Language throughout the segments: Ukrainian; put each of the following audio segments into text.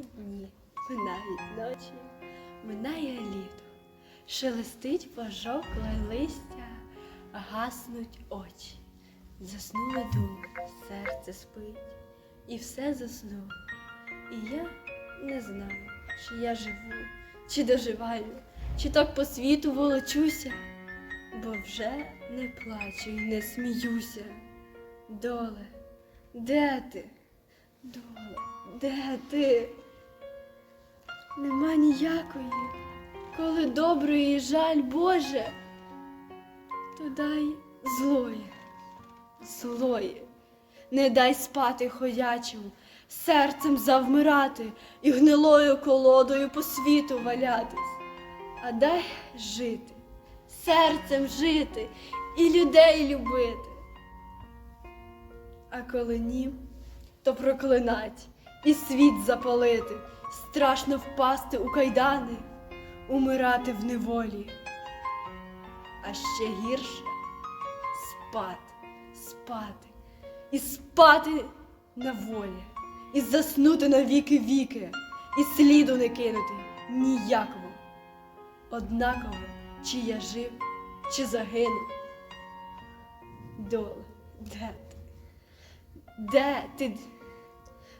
Дні, минають ночі, минає літо, шелестить пожовкле листя, гаснуть очі, заснули думки, серце спить, і все заснуло. І я не знаю, чи я живу, чи доживаю, чи так по світу волочуся, бо вже не плачу і не сміюся. Доле, де ти? Доле, де ти? Нема ніякої, коли доброї жаль Боже, то дай злої, злої, не дай спати ходячому, серцем завмирати і гнилою колодою по світу валятись, а дай жити, серцем жити і людей любити. А коли ні, то проклинать і світ запалити, страшно впасти у кайдани, умирати в неволі. А ще гірше спати, спати і спати на волі, і заснути на віки віки, і сліду не кинути ніякого. Однаково, чи я жив, чи загинув. Доле, де ти? Де ти?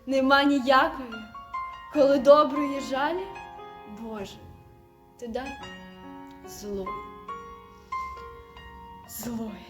Нема ніякої, коли доброї жалі, Боже, ти дай зло, злої.